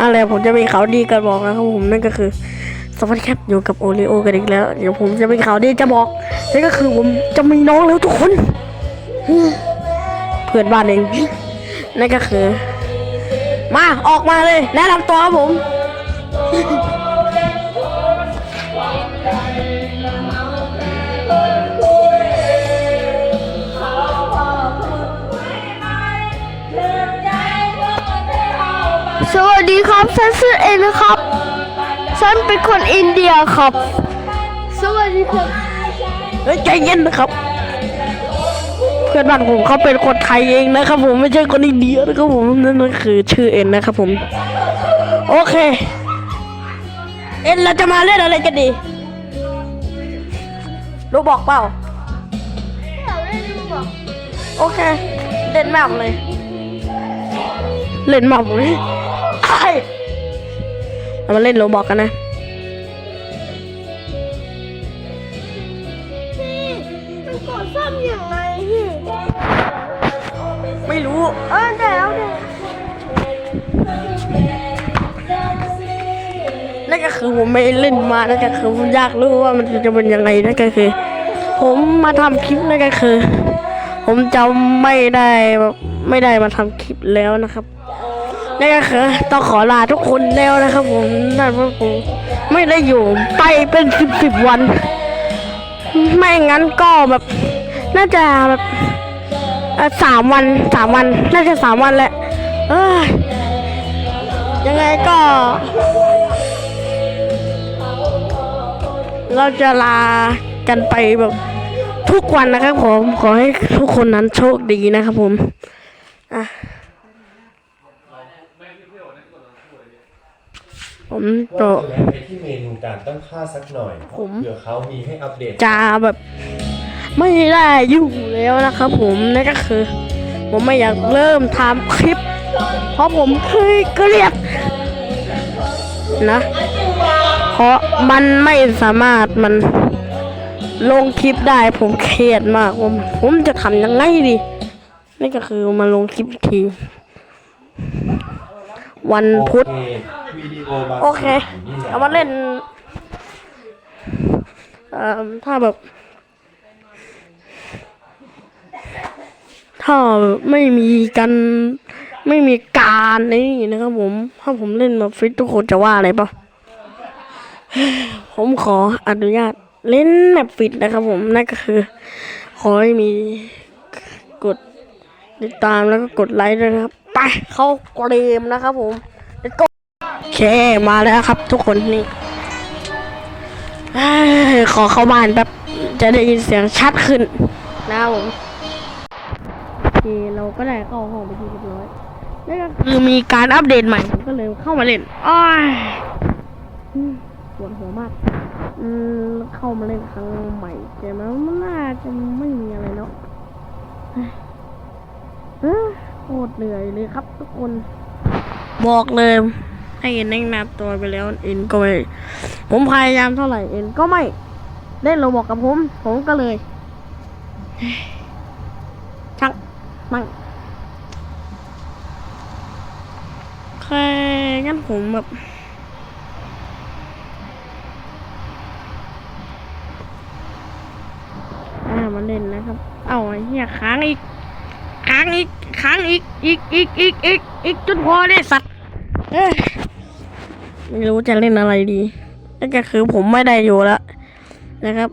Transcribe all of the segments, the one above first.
อะไรผมจะเป็นเขาวดีกันบอกนะครับผมนั่นก็คือสวัสดีครับอยู่กับโอริโอกันอีกแล้ว เดี๋ยวผมจะเป็นข่าวดีจะบอกนั่นก็คือผมจะมีน้องแล้วทุกคน เพื่อนบ้านเองนั่นก็คือ มาออกมาเลยแนะนำตัวครับผม สวัสดีครับฉันชื่อเอ็นนะครับ ฉันเป็นคนอินเดียครับ สวัสดีครับเฮ้ยใจเย็นนะครับ เพื่อนบ้านผมเขาเป็นคนไทยเองนะครับผมไม่ใช่คนอินเดียนะครับผมนั่นก็คือชื่อเอ็นนะครับผม โอเค เอ็นเราจะมาเล่นอะไรกันดีรู้บอกเปล่าโอเค เล่นแมปเลย เล่นแมปเลยไอ้ เรามาเล่นโรบอกกันนะมันกดซ้ำอย่างไรพี่ไม่รู้ เออเดี๋ยวเดี๋ยวนั่นก็คือผมไม่เล่นมา นั่นก็คือผมอยากรู้ว่ามันจะเป็นยังไง นั่นก็คือ ผมมาทำคลิปนั่นก็คือ ผมจะไม่ได้แบบไม่ได้มาทำคลิปแล้วนะครับ นั่นก็คือต้องขอลาทุกคนแล้วนะครับผมนั่นเพราะผมไม่ได้อยู่ไปเป็นสิบสิบวัน ไม่งั้นก็แบบ น่าจะแบบสามวันสามวัน น่าจะสามวันแหละเอ้ยยังไงก็ เราจะลากันไปแบบทุกวันนะครับผม ขอให้ทุกคนนั้นโชคดีนะครับผม อะ ผมจะว่าจะแวะไปที่เมนูการตั้งค่าสักหน่อยผมเผื่อเขามีให้อัปเดต จะแบบไม่ได้อยู่แล้วนะครับผมนั่นก็คือ ผมไม่อยากเริ่มทำคลิป เพราะผมเคยเกลียดนะเพราะมันไม่สามารถมันลงคลิปได้ผมเครียดมากผมผมจะทำยังไงดีนี่ก็คือมาลงคลิปอีกที วันพุธ โอเควิดี โอบางโอเคนี่แหละเอามาเล่นเอ่อถ้าแบบ ถ้าไม่มีกันไม่มีการนี่นะครับผม ถ้าผมเล่นแบบฟิตทุกคนจะว่าอะไรปะผมขออนุญาตเล่นแบบฟิตนะครับผม นั่นก็คือ ขอให้มีกดติดตามแล้วก็กดไลค์ด้วยนะครับ ไปเข้าเกมนะครับผม Let's go โอ เคมาแล้วครับ ทุกคนนี่เอ้ยขอเข้าบ้านแป๊บจะได้ยินเสียงชัดขึ้นนะครับผมโอเคเราก็ได้เข้าห้องไปที่เรียบร้อยนั่นก็คือมีการอัปเดตใหม่ผมก็เลยเข้ามาเล่นอ้ายอืมปวดหัวมากอืมเข้ามาเล่นครั้งใหม่ใช่ไหมมันน่าจะไม่มีอะไรเนาะเฮ้ยเอ้อโคตรเหนื่อยเลยครับทุกคน บอกเลย ให้เอ็นแนะนำตัวไปแล้วเอ็นก็ไม่ผมพยายามเท่าไหร่เอ็นก็ไม่เล่นโรบอกกับผม ผมก็เลยช่างมั่งแค่งั้นผมแบบอ่ามาเล่นนะครับ เอาไอ้เหี้ยค้างอีก ค้างอีก ค้างอีก อีก อีก อีก อีก อีกจนพอได้สัตว์ ไม่รู้จะเล่นอะไรดีนั่นก็คือผมไม่ได้อยู่แล้วนะครับ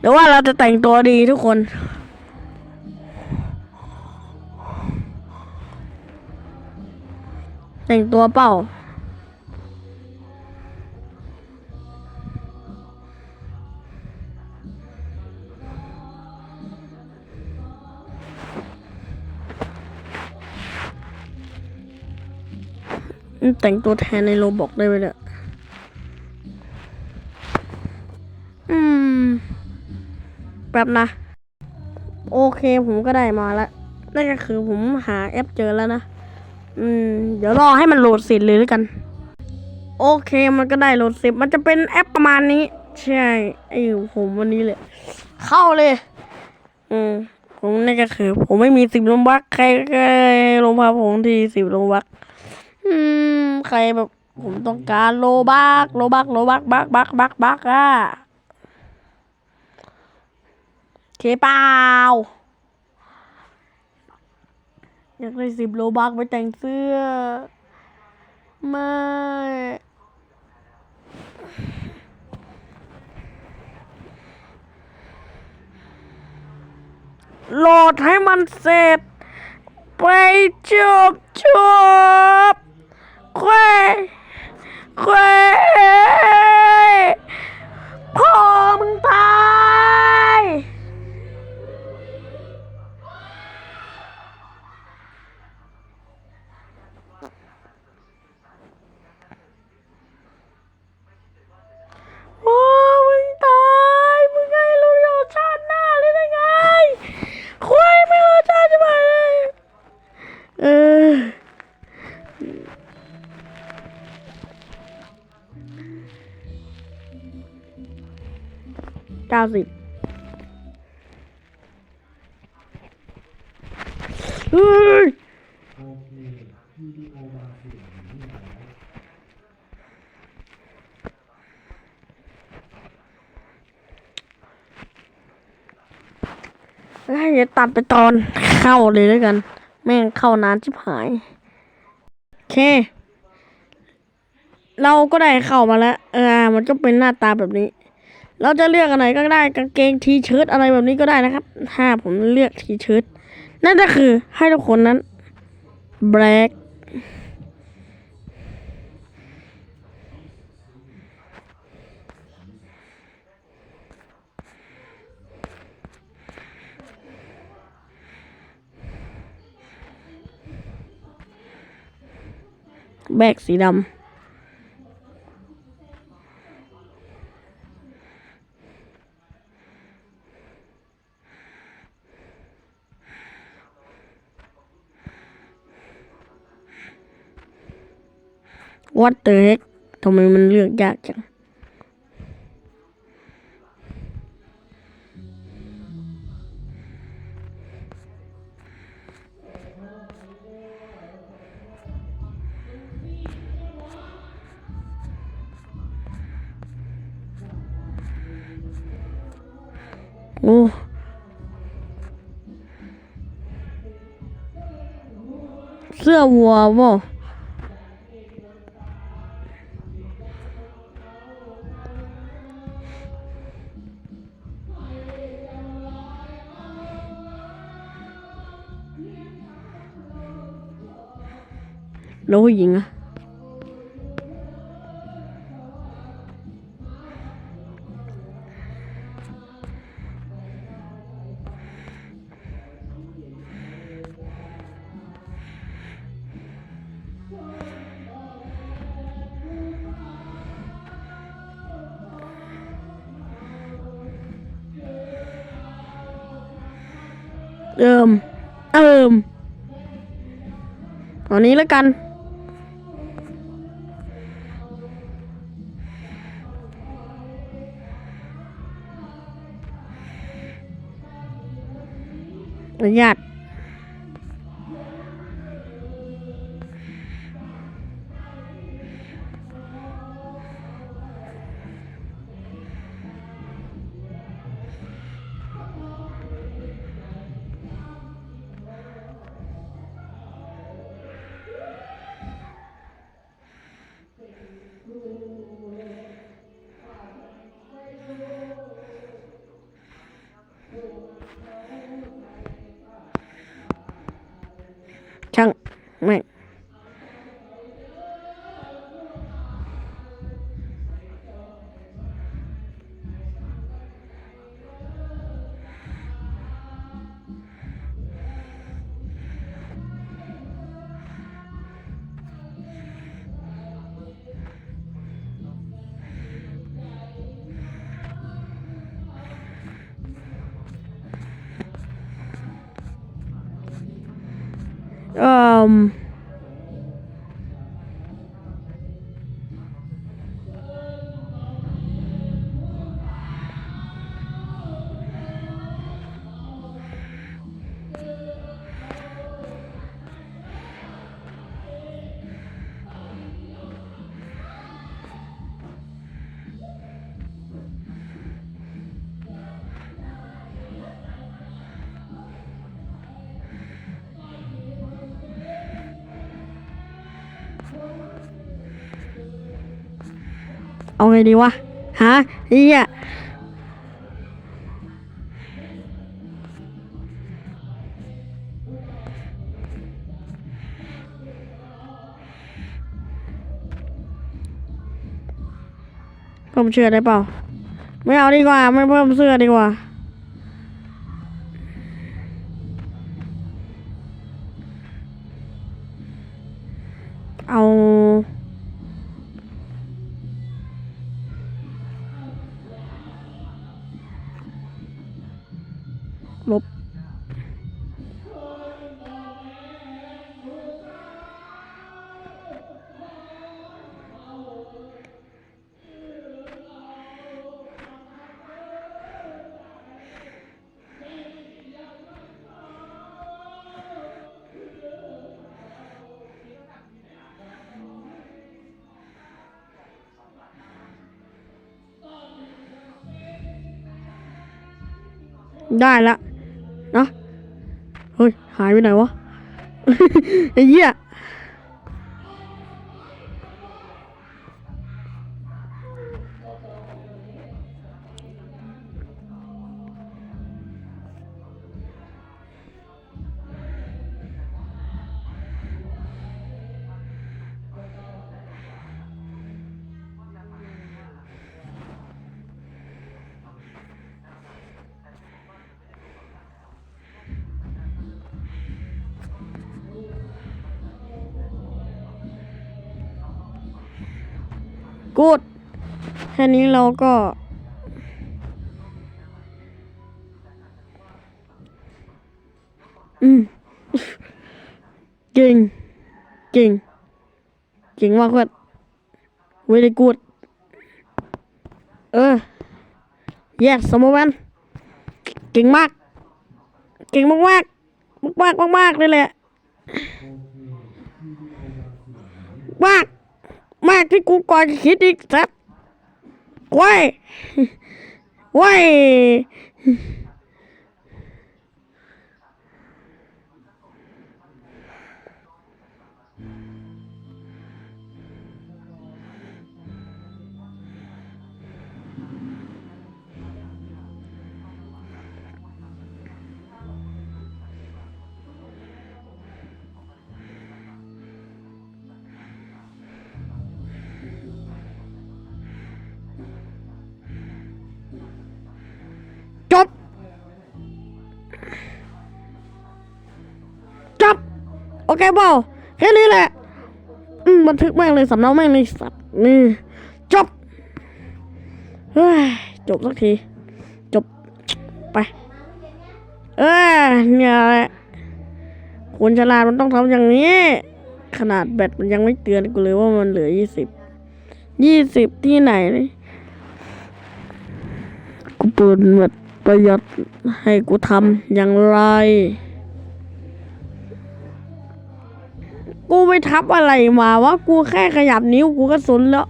หรือว่าเราจะแต่งตัวดีทุกคนแต่งตัวเปล่า แต่งตัวแทนในโรบอกได้ไหมเนี่ยอืม แป๊บนะ โอเคผมก็ได้มาแล้วนั่นก็คือผมหาแอปเจอแล้วนะ อืม เดี๋ยวรอให้มันโหลดเสร็จเลยแล้วกัน โอเคมันก็ได้โหลดเสร็จ มันจะเป็นแอปประมาณนี้ ใช่ไอ้ผมวันนี้เลย เข้าเลย อืมผมนี่นก็คือ ผมไม่มีสิบลงบักใครก็ลงพาผมที่สิบลงบัก อืม ใครแบบผมต้องการโลบักโลบักโลบักบักบักบักบักอะเคเปล่าอยากได้สิบโลบักไปแต่งเสื้อ ไม่โหลดให้มันเสร็จ ไปจบจบ ควแควพ่อมึงตาย ก้าสิบเฮ้ยให้ยตัดไปตอนเข้าเลยแล้วยกัน แม่งเข้านานชิบหาย โอเค เราก็ได้เข้ามาแล้ว เออ มันก็เป็นหน้าตาแบบนี้ เราจะเลือกอะไรก็ได้กางเกงทีเชิ้ตอะไรแบบนี้ก็ได้นะครับ ถ้าผมเลือกทีเชิ้ตนั่นก็คือให้ทุกคนนั้นแบล็กแบกสีดำ วัดเตอร์เฮกทำไมมันเลือกยากจัง โอ้เสื้อวัวบ่ แล้วผู้หญิงอะเอิมเอิมตอนนี้แล้วกัน อ เเอาไงดีวะ ฮะเฮียผมเชื่อได้เปล่า ไม่เอาดีกว่า ไม่เพิ่มเสื้อดีกว่า ลบได้ละเนาะ เฮ้ย หายไปไหนวะไอ้เหี้ย กูดแค่นี้เราก็ อืมเก่งเก่งเก่งมากเพื่อนเวลีกูดเออ yes สมมติเก่งมาก เก่งมากมากมากมากมากๆเลยแหละมาก มากที่กูก่อนคิดอีกสัตว์ว้ายว้าย โอเคเปล่าแค่นี้แหละ อืมบันทึกแม่งเลยสำเนาแม่งเลยสัตว์นี่จบเฮ้ยจบสักที จบไป เออเนี่ยแหละคนฉลาดมันต้องทำอย่างนี้ ขนาดแบตมันยังไม่เตือนกูเลยว่ามันเหลือยี่สิบยี่สิบที่ไหนนี่กูเปิดแบตประหยัดให้กูทำอย่างไร กูไปทับอะไรมาวะกูแค่ขยับนิ้วกูก็สนแล้ว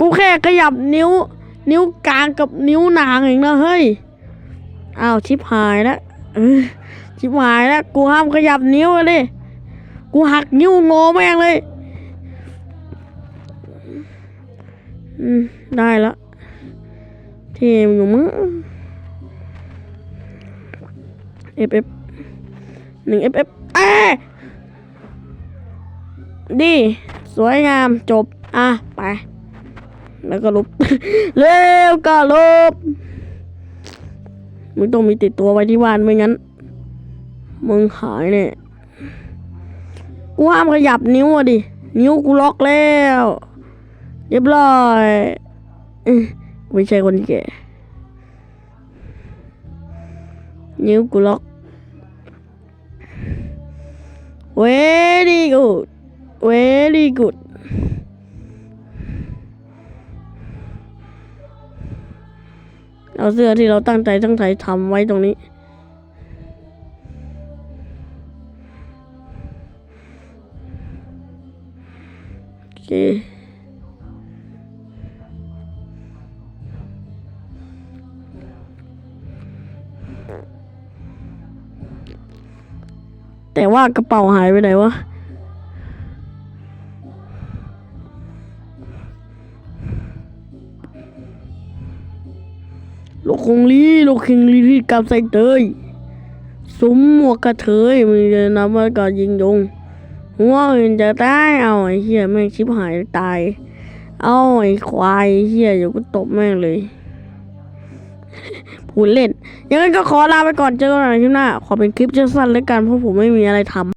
กูแค่ขยับนิ้ว นิ้วกลางกับนิ้วนางเองนะเฮ้ยอ้าวชิบหายแล้วชิบหายแล้วกูห้ามขยับนิ้วเลยกูหักนิ้วงอแม่งเลยอืมได้แล้วเทมอยู่มั้ง F F หนึ่ง F F เอ้ย ดี สวยงามจบ อะ ไป แล้วก็ลบ เร็วก็ลบมึงต้องมีติดตัวไว้ที่บ้านไม่งั้น มึงหายเนี่ย กูห้ามขยับนิ้วอะดิ นิ้วกูล็อกแล้วเรียบร้อยไม่ใช่คนแก่ นิ้วกูล็อก very good very good เอาเสื้อที่เราตั้งใจตั้งใจทำไว้ตรงนี้ โอเคแต่ว่ากระเป๋าหายไปไหนวะ โลกคงลีโลกคิงลีรีดกับใส่เตยสุมหมวกกระเทยมึงจะนำมากอดยิงยงหัวอื่นจะตายเอาไอ้เหี้ยแม่งชิบหายตาย เอาไอ้ควายเหี้ยเดี๋ยวกูตบแม่งเลยพูดเล่น ยังไงก็ขอลาไปก่อนเจอกันใหม่คลิปหน้า ขอเป็นคลิปสั้นๆแล้วกันเพราะผมไม่มีอะไรทำ